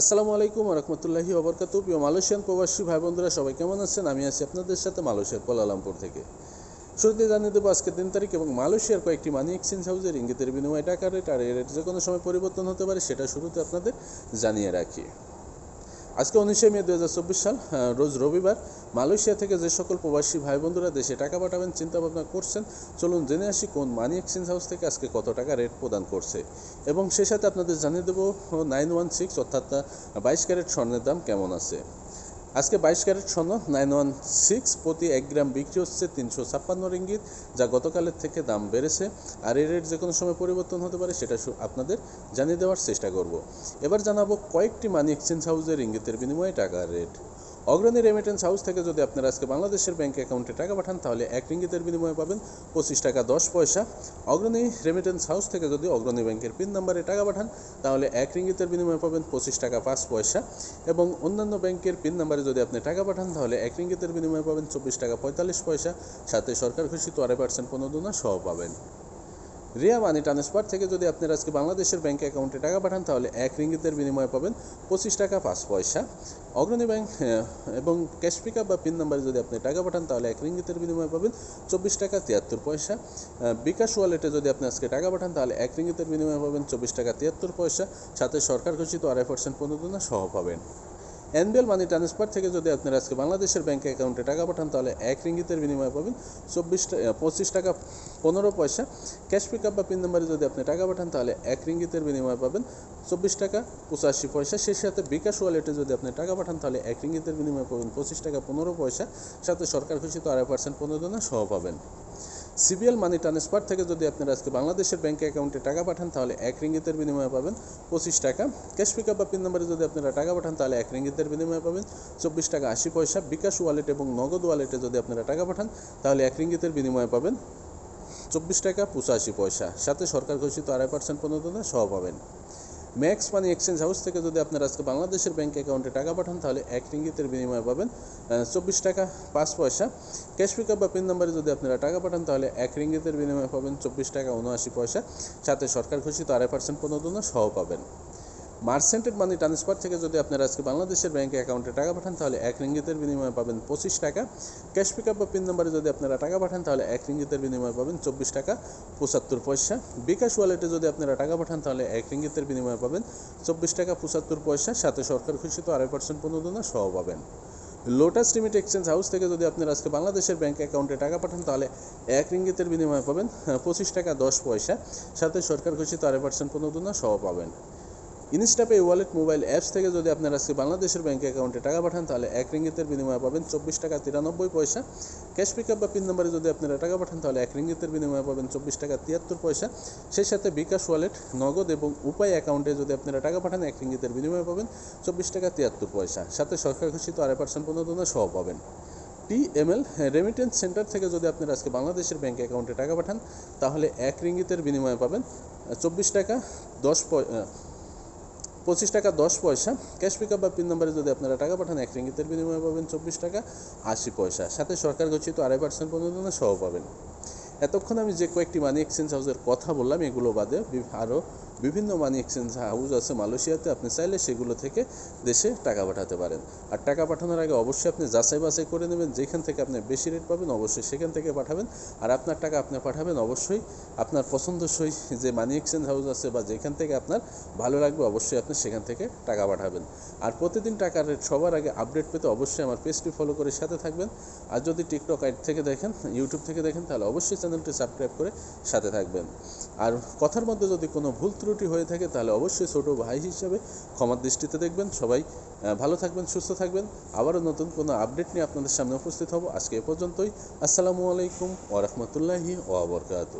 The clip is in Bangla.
আসসালামু আলাইকুম রহমতুল্লাহি অবরকাত প্রিয় মালয়েশিয়ান প্রবাসী ভাই বন্ধুরা সবাই কেমন আছেন? আমি আছি আপনাদের সাথে মালয়েশিয়ার কোলালামপুর থেকে। শুরুতে জানিয়ে দেবো আজকের তিন তারিখ এবং মালয়েশিয়ার কয়েকটি মানি এক্সচেঞ্জ হাউসের ইঙ্গিতের বিনিময় টাকা রেট আর এর রেট যে কোনো সময় পরিবর্তন হতে পারে, সেটা শুরুতে আপনাদের জানিয়ে রাখি। আজকে উনিশে মে দু হাজার চব্বিশ সাল রোজ রবিবার মালয়েশিয়া থেকে যে সকল প্রবাসী ভাই বন্ধুরা দেশে টাকা পাঠাবেন, চিন্তাভাবনা করছেন, চলুন জেনে আসি কোন মানি এক্সচেঞ্জ হাউস থেকে আজকে কত টাকা রেট প্রদান করছে। এবং সে সাথে আপনাদের জানিয়ে দেবো নাইন ওয়ান সিক্স অর্থাৎ বাইশ ক্যারেট স্বর্ণের দাম কেমন আছে। আজকে বাইশ ক্যারেট স্বর্ণ নাইন ওয়ান সিক্স প্রতি এক গ্রাম বিক্রি হচ্ছে তিনশো ছাপ্পান্ন রিঙ্গিত, যা গতকালের থেকে দাম বেড়েছে। আর এর রেট যে কোনো সময় পরিবর্তন হতে পারে, সেটা আপনাদের জানিয়ে দেওয়ার চেষ্টা করব। এবার জানাব কয়েকটি মানি এক্সচেঞ্জ হাউসের ইঙ্গিতের বিনিময়ে টাকার রেট। অগ্রণী রেমিটেন্স হাউস থেকে যদি আপনারা আজকে বাংলাদেশের ব্যাংক অ্যাকাউন্টে টাকা পাঠান, তাহলে এক রিঙ্গিতের বিনিময়ে পাবেন পঁচিশ টাকা দশ পয়সা। অগ্রণী রেমিটেন্স হাউস থেকে যদি অগ্রণী ব্যাংকের পিন নাম্বারে টাকা পাঠান, তাহলে এক রিঙ্গিতের বিনিময়ে পাবেন পঁচিশ টাকা পাঁচ পয়সা। এবং অন্যান্য ব্যাংকের পিন নাম্বারে যদি আপনি টাকা পাঠান, তাহলে এক রিঙ্গিতের বিনিময়ে পাবেন চব্বিশ টাকা পঁয়তাল্লিশ পয়সা। সাথে সরকার ঘোষিত আড়াই পার্সেন্ট প্রণোদনা সহ পাবেন। রিয়া মানি ট্রান্সফার থেকে যদি আপনি আজকে বাংলাদেশের ব্যাংক অ্যাকাউন্টে টাকা পাঠান, তাহলে এক রিঙ্গিতের বিনিময়ে পাবেন পঁচিশ টাকা পাঁচ পয়সা। অগ্রণী ব্যাংক এবং ক্যাশ পিক বা পিন নাম্বারে যদি আপনি টাকা পাঠান, তাহলে এক রিঙ্গিতের বিনিময়ে পাবেন চব্বিশ টাকা তিয়াত্তর পয়সা। বিকাশ ওয়ালেটে যদি আপনি আজকে টাকা পাঠান, তাহলে এক রিঙ্গিতের বিনিময়ে পাবেন চব্বিশ টাকা তিয়াত্তর পয়সা। সাথে সরকার ঘোষিত আড়াই পার্সেন্ট প্রণোদনা সহ পাবেন। এনবিএল মানি ট্রান্সফার থেকে যদি আপনারা আজকে বাংলাদেশের ব্যাংক অ্যাকাউন্টে টাকা পাঠান, তাহলে এক রিঙ্গিতের বিনিময়ে পাবেন চব্বিশ পঁচিশ টাকা পনেরো পয়সা। ক্যাশ পিক আপ বা পিন নাম্বারে যদি আপনি টাকা পাঠান, তাহলে এক রিঙ্গিতের বিনিময়ে পাবেন চব্বিশ টাকা পঁচাশি পয়সা। সেই সাথে বিকাশ ওয়ালেটে যদি আপনি টাকা পাঠান, তাহলে এক রিঙ্গিতের বিনিময়ে পাবেন পঁচিশ টাকা পনেরো পয়সা। সাথে সরকার ঘোষিত আড়াই পার্সেন্ট পনেরো প্রণোদনা সহ পাবেন। সিবিএল মানি ট্রান্সফার থেকে যদি আপনারা আজকে বাংলাদেশের ব্যাঙ্ক অ্যাকাউন্টে টাকা পাঠান, তাহলে এক রিঙ্গিতের বিনিময়ে পাবেন পঁচিশ টাকা। ক্যাশ পিক আপ বা পিন নাম্বারে যদি আপনারা টাকা পাঠান, তাহলে এক রিঙ্গিতের বিনিময়ে পাবেন চব্বিশ টাকা আশি পয়সা। বিকাশ ওয়ালেট এবং নগদ ওয়ালেটে যদি আপনারা টাকা পাঠান, তাহলে এক রিঙ্গিতের বিনিময়ে পাবেন চব্বিশ টাকা পঁচাশি পয়সা। সাথে সরকার ঘোষিত আড়াই পার্সেন্ট প্রণোদনা, সহ পাবেন। ম্যাক্স মানি এক্সচেঞ্জ হাউস থেকে যদি আপনারা আজকে বাংলাদেশের ব্যাঙ্ক অ্যাকাউন্টে টাকা পাঠান, তাহলে এক রিঙ্গিতের বিনিময়ে পাবেন চব্বিশ টাকা, পাঁচ পয়সা। ক্যাশ পিক বা পিন নাম্বারে যদি আপনারা টাকা পাঠান, তাহলে এক রিঙ্গিতের বিনিময়ে পাবেন চব্বিশ টাকা, উনআশি পয়সা। সাথে সরকার ঘোষিত আড়াই পার্সেন্ট প্রণোদনা সহ পাবেন। মার্সেন্টেড মানি ট্রান্সফার থেকে যদি আপনারা আজকে বাংলাদেশের ব্যাংক অ্যাকাউন্টে টাকা পাঠান, তাহলে এক রিঙ্গিতের বিনিময়ে পাবেন পঁচিশ টাকা। ক্যাশ পিক বা পিন নাম্বারে যদি আপনারা টাকা পাঠান, তাহলে এক রিঙ্গিতের বিনিময়ে পাবেন চব্বিশ টাকা পঁচাত্তর পয়সা। বিকাশ ওয়ালেটে যদি আপনারা টাকা পাঠান, তাহলে এক রিঙ্গিতের বিনিময়ে পাবেন চব্বিশ টাকা পঁচাত্তর পয়সা। সাথে সরকার ঘোষিত আড়াই পার্সেন্ট প্রণোদনা সহ পাবেন। লোটাস লিমিট এক্সচেঞ্জ হাউস থেকে যদি আপনারা আজকে বাংলাদেশের ব্যাংক অ্যাকাউন্টে টাকা পাঠান, তাহলে এক রিঙ্গিতের বিনিময়ে পাবেন পঁচিশ টাকা দশ পয়সা। সাথে সরকার ঘোষিত আড়াই পার্সেন্ট প্রণোদনা সহ পাবেন। ইনস্টাপে ওয়ালেট মোবাইল অ্যাপস থেকে যদি আপনারা আজকে বাংলাদেশের ব্যাংক অ্যাকাউন্টে টাকা পাঠান, তাহলে এক রিঙ্গিতের বিনিময়ে পাবেন চব্বিশ টাকা তিরানব্বই পয়সা। ক্যাশ পিক বা পিন নাম্বারে যদি আপনারা টাকা পাঠান, তাহলে এক রিঙ্গিতের বিনিময়ে পাবেন চব্বিশ টাকা তিয়াত্তর পয়সা। সেই সাথে বিকাশ ওয়ালেট নগদ এবং উপায় অ্যাকাউন্টে যদি আপনারা টাকা পাঠান, এক রিঙ্গিতের বিনিময়ে পাবেন চব্বিশ টাকা তিয়াত্তর পয়সা। সাথে সরকার ঘোষিত আড়াই পার্সেন্ট প্রণোদনা সহ পাবেন। টিএমএল রেমিটেন্স সেন্টার থেকে যদি আপনারা আজকে বাংলাদেশের ব্যাংক অ্যাকাউন্টে টাকা পাঠান, তাহলে এক রিঙ্গিতের বিনিময়ে পাবেন চব্বিশ টাকা দশ পঁচিশ টাকা, দশ পয়সা। ক্যাশ পিক বা পিন নাম্বারে যদি আপনারা টাকা পাঠান, এক রিঙ্গিতের বিনিময়ে পাবেন চব্বিশ টাকা, আশি পয়সা। সাথে সরকার গচ্ছিত আড়াই পার্সেন্ট প্রণোদনা সহ পাবেন। এতক্ষণ আমি যে কয়েকটি মানি এক্সচেঞ্জ হাউসের কথা বললাম, এগুলো বাদে আরও বিভিন্ন মানি এক্সচেঞ্জ হাউস আছে মালয়েশিয়াতে, আপনি চাইলে সেগুলো থেকে দেশে টাকা পাঠাতে পারেন। আর টাকা পাঠানোর আগে অবশ্যই আপনি যাচাই বাছাই করে নেবেন, যেখান থেকে আপনি বেশি রেট পাবেন, অবশ্যই সেখান থেকে পাঠাবেন। আর আপনার টাকা আপনি পাঠাবেন, অবশ্যই আপনার পছন্দসই যে মানি এক্সচেঞ্জ হাউস আছে বা যেখান থেকে আপনার ভালো লাগবে, অবশ্যই আপনি সেখান থেকে টাকা পাঠাবেন। আর প্রতিদিন টাকার রেট সবার আগে আপডেট পেতে অবশ্যই আমার পেজটি ফলো করে সাথে থাকবেন। আর যদি টিকটক আইড থেকে দেখেন ইউটিউব থেকে দেখেন, তাহলে অবশ্যই চ্যানেলটি সাবস্ক্রাইব করে সাথে থাকবেন। আর কথার মধ্যে যদি কোনো ভুল ত্রুটি হয়ে থাকে, তাহলে অবশ্যই ছোটো ভাই হিসাবে ক্ষমার দৃষ্টিতে দেখবেন। সবাই ভালো থাকবেন, সুস্থ থাকবেন। আবারও নতুন কোনো আপডেট নিয়ে আপনাদের সামনে উপস্থিত হব। আজকে এ পর্যন্তই। আসসালামু আলাইকুম ওরহমতুল্লাহি ওবরকাত